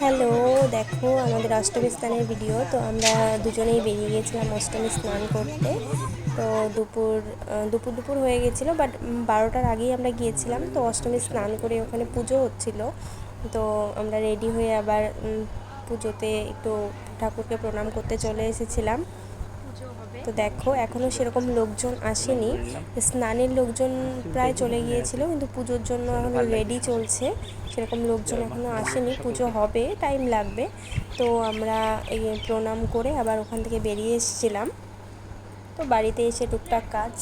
Hello, দেখো আমাদের অষ্টমী স্নানের ভিডিও তো আমরা দুজনেই বেরিয়ে গিয়েছিলাম অষ্টমী স্নান করতে। তো দুপুর দুপুর দুপুর হয়ে গেছিল বাট বারোটার আগেই আমরা গিয়েছিলাম, তো অষ্টমী স্নান করে ওখানে পুজো হচ্ছিল। তো আমরা রেডি হয়ে আবার পুজোতে একটু ঠাকুরকে প্রণাম করতে চলে এসেছিলাম। তো দেখো এখনও সেরকম লোকজন আসেনি। স্নানের লোকজন প্রায় চলে গিয়েছিল, কিন্তু পুজোর জন্য এখনও রেডি চলছে। সেরকম লোকজন এখনও আসেনি, পুজো হবে টাইম লাগবে। তো আমরা এই প্রণাম করে আবার ওখান থেকে বেরিয়ে এসেছিলাম। তো বাড়িতে এসে টুকটাক কাজ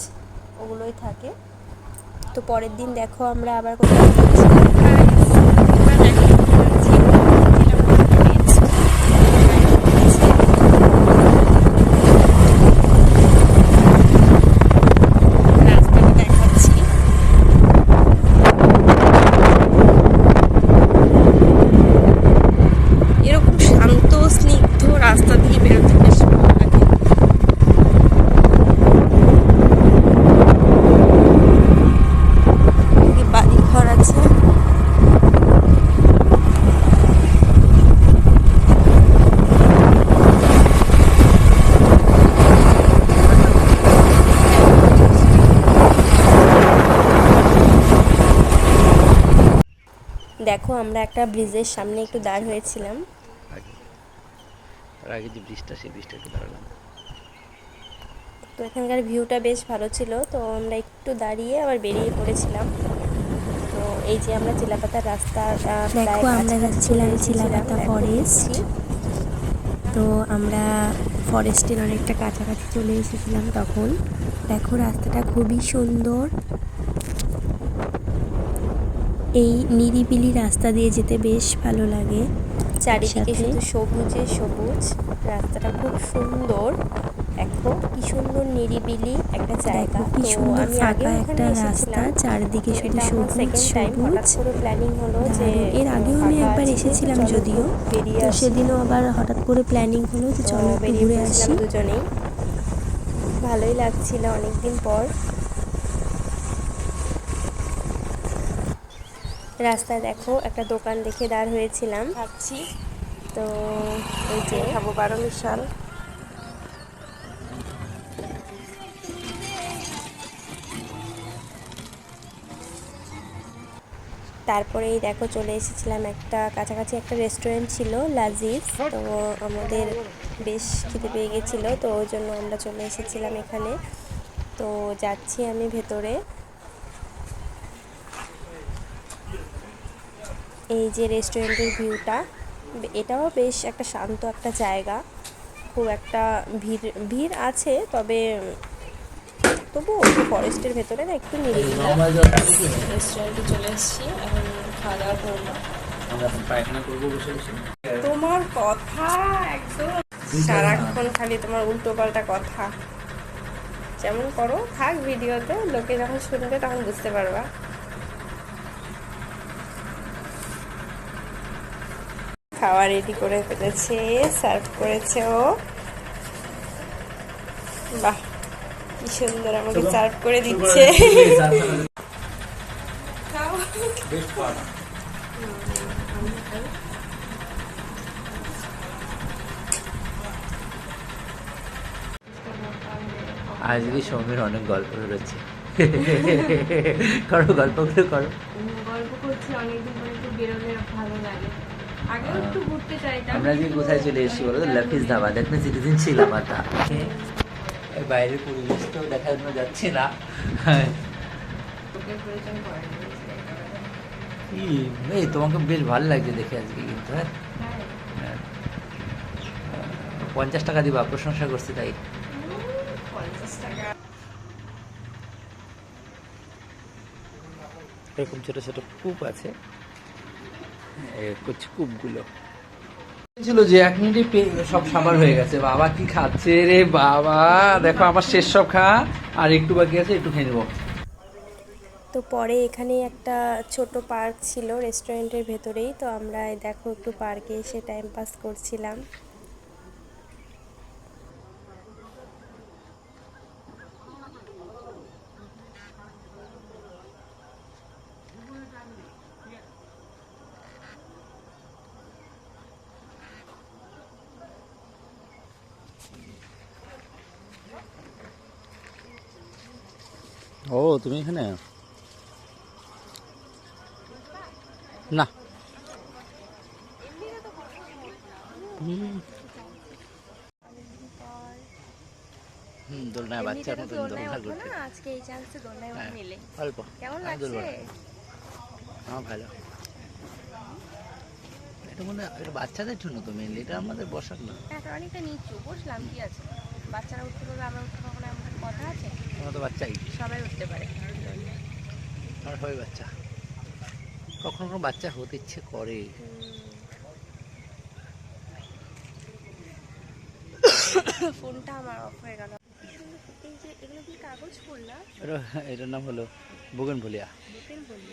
ওগুলোই থাকে। তো পরের দিন দেখো আমরা আবার কোথাও যাচ্ছি। রাস্তাটা দেখাচ্ছি এরকম শান্ত স্নিগ্ধ রাস্তা দিয়ে বেরোতে বেশ ভালো লাগে এদিকে বাড়ি ঘর আছে দেখো আমরা একটা ব্রিজের সামনে একটু দাঁড় হয়েছিলাম। আর আগে যে ব্রিজটা সেই ব্রিজটা একটু দাঁড়ালাম। তো এখানকার ভিউটা বেশ ভালো ছিল তো আমরা একটু দাঁড়িয়ে আবার বেরিয়ে পড়েছিলাম। তো এই যে আমরা চিলাপাতার রাস্তা দেখো, আমরা যাচ্ছিলাম চিলাপাতা ফরেস্ট। তো আমরা ফরেস্টের অনেকটা কাছাকাছি চলে এসেছিলাম তখন। দেখো রাস্তাটা খুবই সুন্দর। এই নিরিবিলি রাস্তা দিয়ে যেতে বেশ ভালো লাগে। চারিদিকে শুধু সবুজে সবুজ। রাস্তাটা খুব সুন্দর। দেখো কি সুন্দর নিরিবিলি একটা জায়গা। কি সুন্দর ফাঁকা একটা রাস্তা চারিদিকে শুধু সবুজ সবুজ। প্ল্যানিং হলো যে এর আগেও আমি একবার এসেছিলাম যদিও। বেরিয়ে তো। সেদিনও আবার হঠাৎ করে প্ল্যানিং হলো যে চলো বেরিয়ে ঘুরে আসি। দুজনেই। ভালোই লাগছিল অনেকদিন পর। রাস্তায় দেখো একটা দোকান দেখে দাঁড় হয়েছিলাম। ভাবছি তো এই যে খাব বারো মিশাল তারপরেই দেখো চলে এসেছিলাম একটা কাছাকাছি একটা রেস্টুরেন্ট ছিল লাজিজ তো আমাদের বেশ খিদে পেয়ে গেছিল তো ওই জন্য আমরা চলে এসেছিলাম এখানে। তো যাচ্ছি আমি ভেতরে। এই যে রেস্টুরেন্টের ভিউটা এটাও বেশ একটা শান্ত একটা জায়গা। খুব একটা ভিড় ভিড় আছে তবে তবু ফরেস্টের ভেতরে না একটু নিরিবিলি। রেস্টুরেন্টে চলে এসেছি এখন খাওয়া দাওয়া করব। আমরা এখন পায়খানা করব বসে বসে। তোমার কথা একদম সারাক্ষণ খালি তোমার উল্টো পাল্টা কথা। যেমন করো থাক ভিডিওতে লোকে যখন শুনবে তখন বুঝতে পারবা। খাওয়া রেডি করে ফেলেছে সার্ভ করেছে ও। বাহ কি সুন্দর আমাকে সার্ভ করে দিচ্ছে। আজকে সৌমের অনেক গল্প রয়েছে করো গল্পগুলো করো। গল্প করছি অনেকদিন পরে একটু বেরোলে ভালো লাগে। আগেও একটু ঘুরতে চাইতাম। আমরা কিন্তু কোথায় চলে এসেছি বলো তো? লাফিস ধাবা। দেখবেন সিটিজেন ছিলাম আর তা বাইরের পরিবেশটাও দেখানো যাচ্ছে না। এই তোমাকে বেশ ভালো লাগছে দেখে আজকে কিন্তু হ্যাঁ? হ্যাঁ। হ্যাঁ। পঞ্চাশ টাকা দিবা প্রশংসা করছি তাই। এরকম ছোট ছোট কূপ আছে। কূপগুলো। ছিল যে এক মিনিটে সব সাবার হয়ে গেছে। বাবা কি খাচ্ছে রে বাবা? দেখো আমার শেষ সব খা আর একটু বাকি আছে একটু খেয়ে নেব। তো পরে এখানে একটা ছোট পার্ক ছিল রেস্টুরেন্টের ভেতরেই। তো আমরা দেখো একটু পার্কে এসে টাইম পাস করছিলাম। ও তুমি এখানে? না। হুম হুম দোলনায় বাচ্চার মতন দোলনা করতে আজকে এই চান্সে দোলনায় হ্যাঁ, মিলে অল্প। কেমন লাগছে? না। ভালো। এটা মনে হয় বাচ্চাদের জন্য তো মেনলি এটা আমাদের বসার না। হ্যাঁ অনেকটা নিচু বসলাম কি আছে? বাচ্চারা উঠতে পারবে আমরা উঠতে পারব না এমন কথা আছে? আমার তো বাচ্চাই। সবাই উঠতে পারে। আমার সবাই বাচ্চা। কখনো কখনো বাচ্চা হতে ইচ্ছে করে। ফোনটা আমার অফ হয়ে গেল। এই যে এগুলো কি কাগজ ফুল না? এটার নাম হলো বুগেন ভুলিয়া বুকের বললি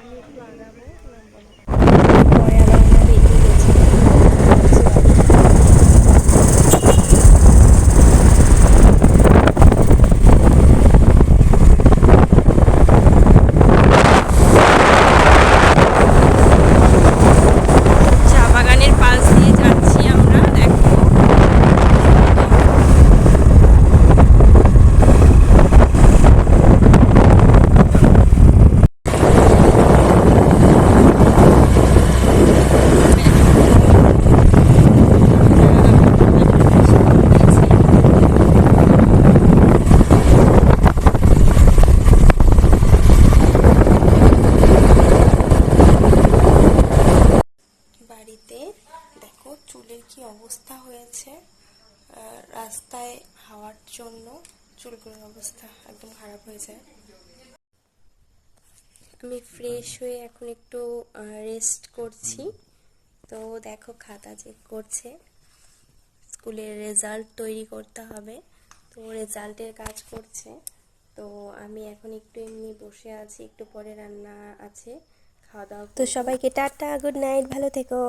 আমি একটু আগাবো পরে আবার আমরা বেরিয়ে গেছি চা বাগানের পাশ দিয়ে যাচ্ছি আমরা দেখো বাড়িতে দেখো চুলের কি অবস্থা হয়েছে আর রাস্তায় হাওয়ার জন্য চুলগুলোর অবস্থা একদম খারাপ হয়ে যায়। আমি ফ্রেশ হয়ে এখন একটু রেস্ট করছি। তো দেখো খাতা চেক করছে। স্কুলের রেজাল্ট তৈরি করতে হবে। তো রেজাল্টের কাজ করছে। তো আমি এখন একটু এমনি বসে আছি একটু পরে রান্না আছে খাওয়া দাওয়া তো সবাইকে টাটা গুড নাইট ভালো থেকো।